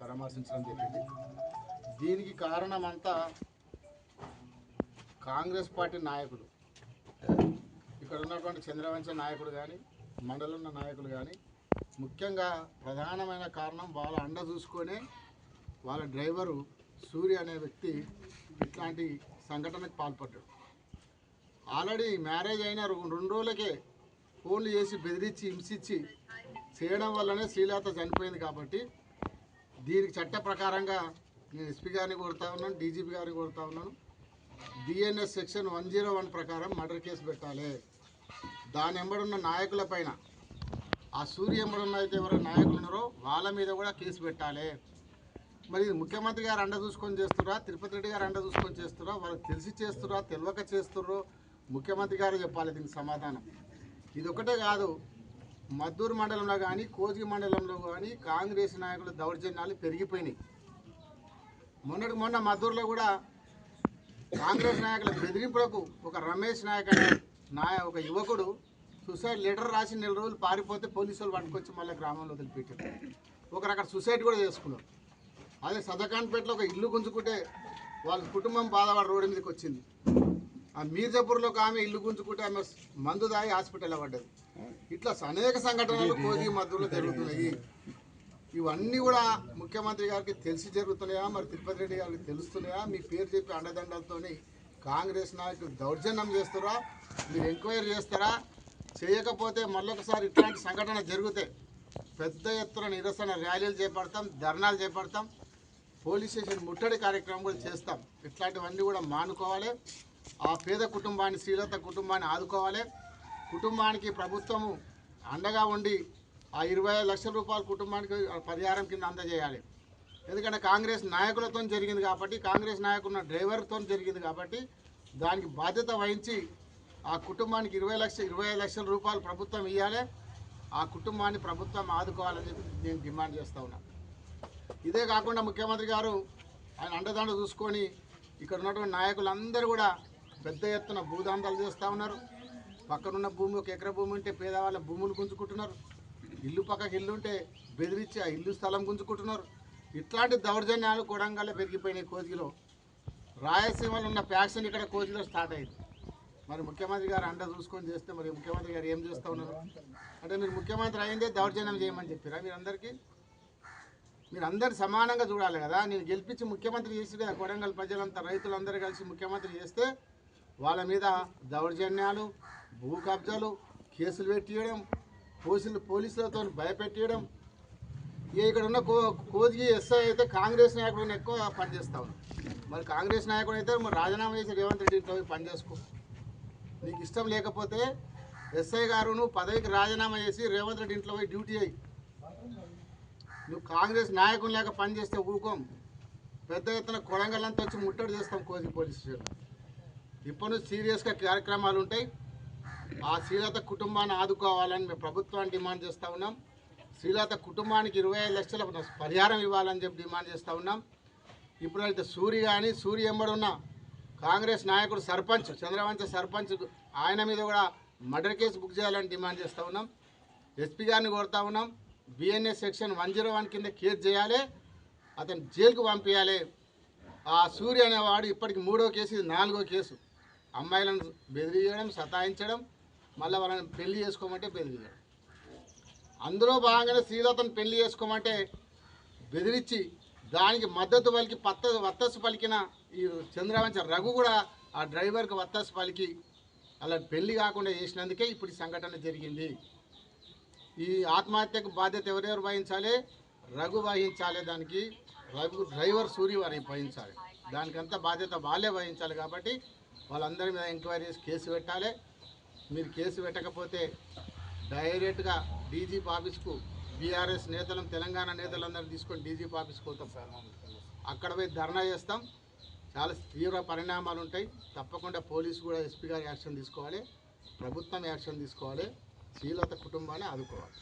పరామర్శించడం జరిగింది. దీనికి కారణం అంతా కాంగ్రెస్ పార్టీ నాయకులు ఇక్కడ ఉన్నటువంటి చంద్రవంశ నాయకులు కానీ మండలం ఉన్న నాయకులు కానీ ముఖ్యంగా ప్రధానమైన కారణం వాళ్ళ అండ చూసుకొనే వాళ్ళ డ్రైవరు సూర్య అనే వ్యక్తి ఇట్లాంటి సంఘటనకు పాల్పడ్డాడు. ఆల్రెడీ మ్యారేజ్ అయిన రెండు రోజులకే ఫోన్లు చేసి బెదిరించి హింసించి చేయడం వల్లనే శ్రీలత చనిపోయింది కాబట్టి దీనికి చట్ట ప్రకారంగా నేను ఎస్పీ గారిని కొడతా ఉన్నాను డీజీపీ గారిని కొడతా ఉన్నాను. BNS section one zero one ప్రకారం మర్డర్ కేసు పెట్టాలి. దాని ఎంబడున్న నాయకుల పైన ఆ సూర్య ఎంబడున్న అయితే ఎవరైనా నాయకులు ఉన్నారో వాళ్ళ మీద కూడా కేసు పెట్టాలి. మరి ఇది ముఖ్యమంత్రి గారు అండ చూసుకొని చేస్తురా తిరుపతి రెడ్డి గారు అండ చూసుకొని చేస్తురా వాళ్ళకి తెలిసి చేస్తురా తెలియక చేస్తుర్రో ముఖ్యమంత్రి గారు చెప్పాలి దీనికి సమాధానం. ఇది కాదు మద్దూరు మండలంలో కానీ కోజి మండలంలో కానీ కాంగ్రెస్ నాయకుల దౌర్జన్యాలు పెరిగిపోయినాయి. మొన్నటి మొన్న మద్దూరులో కూడా కాంగ్రెస్ నాయకుల బెదిరింపులకు ఒక రమేష్ నాయక్ అనే నాయ ఒక యువకుడు సుసైడ్ లెటర్ రాసి నెల రోజులు పారిపోతే పోలీసులు పట్టుకొచ్చి మళ్ళీ గ్రామంలో వదిలిపెట్టారు ఒకరు అక్కడ సుసైడ్ కూడా చేసుకున్నారు అదే సదకాన్పేటలో ఒక ఇల్లు గుంజుకుంటే వాళ్ళ కుటుంబం బాధపడి రోడ్డు మీదకి వచ్చింది. ఆ మీర్జాపూర్లో ఒక ఆమె ఇల్లు గుంజుకుంటే ఆమె మందు దాగి హాస్పిటల్లో పడ్డది. ఇట్లా అనేక సంఘటనలు కోజీ మధ్యలో జరుగుతున్నాయి. ఇవన్నీ కూడా ముఖ్యమంత్రి గారికి తెలిసి జరుగుతున్నాయా? మరి తిరుపతి రెడ్డి గారికి తెలుస్తున్నాయా? మీ పేరు చెప్పి అండదండలతో కాంగ్రెస్ నాయకులు దౌర్జన్యం చేస్తారా? మీరు ఎంక్వైరీ చేస్తారా? చేయకపోతే మళ్ళొకసారి ఇట్లాంటి సంఘటన జరిగితే పెద్ద ఎత్తున నిరసన ర్యాలీలు చేపడతాం ధర్నాలు చేపడతాం పోలీస్ స్టేషన్ ముట్టడి కార్యక్రమం కూడా చేస్తాం. ఇట్లాంటివన్నీ కూడా మానుకోవాలి. ఆ పేద కుటుంబాన్ని శ్రీలత కుటుంబాన్ని ఆదుకోవాలి. కుటుంబానికి ప్రభుత్వము అండగా ఉండి ఆ ఇరవై ఐదు లక్షల రూపాయల కుటుంబానికి పరిహారం కింద అందజేయాలి. ఎందుకంటే కాంగ్రెస్ నాయకులతో జరిగింది కాబట్టి కాంగ్రెస్ నాయకున్న డ్రైవర్తో జరిగింది కాబట్టి దానికి బాధ్యత వహించి ఆ కుటుంబానికి ఇరవై లక్ష ఇరవై లక్షల రూపాయలు ప్రభుత్వం ఇవ్వాలి ఆ కుటుంబాన్ని ప్రభుత్వం ఆదుకోవాలని చెప్పి నేను డిమాండ్ చేస్తూ ఉన్నా. ఇదే కాకుండా ముఖ్యమంత్రి గారు ఆయన అండదండ చూసుకొని ఇక్కడ ఉన్నటువంటి నాయకులందరూ కూడా పెద్ద ఎత్తున భూదాంతాలు చేస్తూ ఉన్నారు. పక్కనున్న భూమి ఒక ఎకరా భూమి ఉంటే పేదవాళ్ళ భూములు గుంజుకుంటున్నారు. ఇల్లు పక్కకి ఇల్లు ఉంటే బెదిరించి ఆ ఇల్లు స్థలం గుంజుకుంటున్నారు. ఇట్లాంటి దౌర్జన్యాలు కొడంగల్లో పెరిగిపోయినాయి కోజిలో రాయలసీమలో ఉన్న ప్యాక్షన్ ఇక్కడ కోజిలో స్టార్ట్ అయింది. మరి ముఖ్యమంత్రి గారు అండ చూసుకొని చేస్తే మరి ముఖ్యమంత్రి గారు ఏం చేస్తూ ఉన్నారు? అంటే మీరు ముఖ్యమంత్రి అయిందే దౌర్జన్యం చేయమని చెప్పారా మీరందరికీ? మీరు అందరు సమానంగా చూడాలి కదా. నేను గెలిపించి ముఖ్యమంత్రి చేసి కదా కొడంగల్ ప్రజలంతా రైతులందరూ కలిసి ముఖ్యమంత్రి చేస్తే వాళ్ళ మీద దౌర్జన్యాలు భూ కబ్జాలు కేసులు పెట్టియడం పోలీసులు పోలీసులతో భయపెట్టియడం. ఇక్కడ ఉన్న కో ఎస్ఐ అయితే కాంగ్రెస్ నాయకుడిని ఎక్కువ పనిచేస్తా మరి కాంగ్రెస్ నాయకుడు అయితే మరి రాజీనామా చేసి రేవంత్ రెడ్డి ఇంట్లో పోయి పనిచేసుకో నీకు ఇష్టం లేకపోతే ఎస్ఐ గారు నువ్వు పదవికి రాజీనామా చేసి రేవంత్ రెడ్డి ఇంట్లో పోయి డ్యూటీ అయ్యి నువ్వు కాంగ్రెస్ నాయకులు లేక పనిచేస్తే ఊరుకోం. పెద్ద ఎత్తున కొడంగల్లంతా వచ్చి ముట్టడి చేస్తాం కోసి పోలీస్ స్టేషన్. ఇప్పుడు నుంచి సీరియస్గా కార్యక్రమాలు ఉంటాయి. ఆ శ్రీలత కుటుంబాన్ని ఆదుకోవాలని మేము ప్రభుత్వాన్ని డిమాండ్ చేస్తూ ఉన్నాం. శ్రీలత కుటుంబానికి ఇరవై ఐదు లక్షల పరిహారం ఇవ్వాలని చెప్పి డిమాండ్ చేస్తూ ఉన్నాం. ఇప్పుడైతే సూరి కానీ సూరి ఎంబడున్న కాంగ్రెస్ నాయకుడు సర్పంచ్ చంద్రవంశ సర్పంచ్ ఆయన మీద కూడా మర్డర్ కేసు బుక్ చేయాలని డిమాండ్ చేస్తూ ఉన్నాం. ఎస్పీ గారిని కోరుతా ఉన్నాం. BNS section one zero one కింద కేసు చేయాలి. అతను జైలుకు పంపించాలి. ఆ సూర్య అనేవాడు ఇప్పటికి మూడో కేసు ఇది నాలుగో కేసు. అమ్మాయిలను బెదిరియడం సతాయించడం మళ్ళీ వాళ్ళని పెళ్ళి చేసుకోమంటే బెదిరిగాడు అందులో భాగంగానే శ్రీలతను పెళ్ళి చేసుకోమంటే బెదిరించి దానికి మద్దతు పలికి పత్త వత్తస్సు పలికిన ఈ చంద్రవంశ రఘు కూడా ఆ డ్రైవర్కి వత్తస్సు పలికి అలా పెళ్ళి కాకుండా చేసినందుకే ఇప్పుడు ఈ సంఘటన జరిగింది. ఈ ఆత్మహత్యకు బాధ్యత ఎవరెవరు వహించాలి? రఘు వహించాలి దానికి. రఘు డ్రైవర్ సూర్య వారి వహించాలి. దానికంతా బాధ్యత వాళ్ళే వహించాలి కాబట్టి వాళ్ళందరి మీద ఎంక్వైరీ చేసి కేసు పెట్టాలి. మీరు కేసు పెట్టకపోతే డైరెక్ట్గా డీజీపీ ఆఫీస్కు బీఆర్ఎస్ నేతలను తెలంగాణ నేతలందరూ తీసుకొని డీజీపీ ఆఫీస్కి పోతాం అక్కడ పోయి ధర్నా చేస్తాం. చాలా తీవ్ర పరిణామాలు ఉంటాయి. తప్పకుండా పోలీసు కూడా ఎస్పీ గారు యాక్షన్ తీసుకోవాలి. ప్రభుత్వం యాక్షన్ తీసుకోవాలి. శ్రీలత కుటుంబాన్ని ఆదుకోవాలి.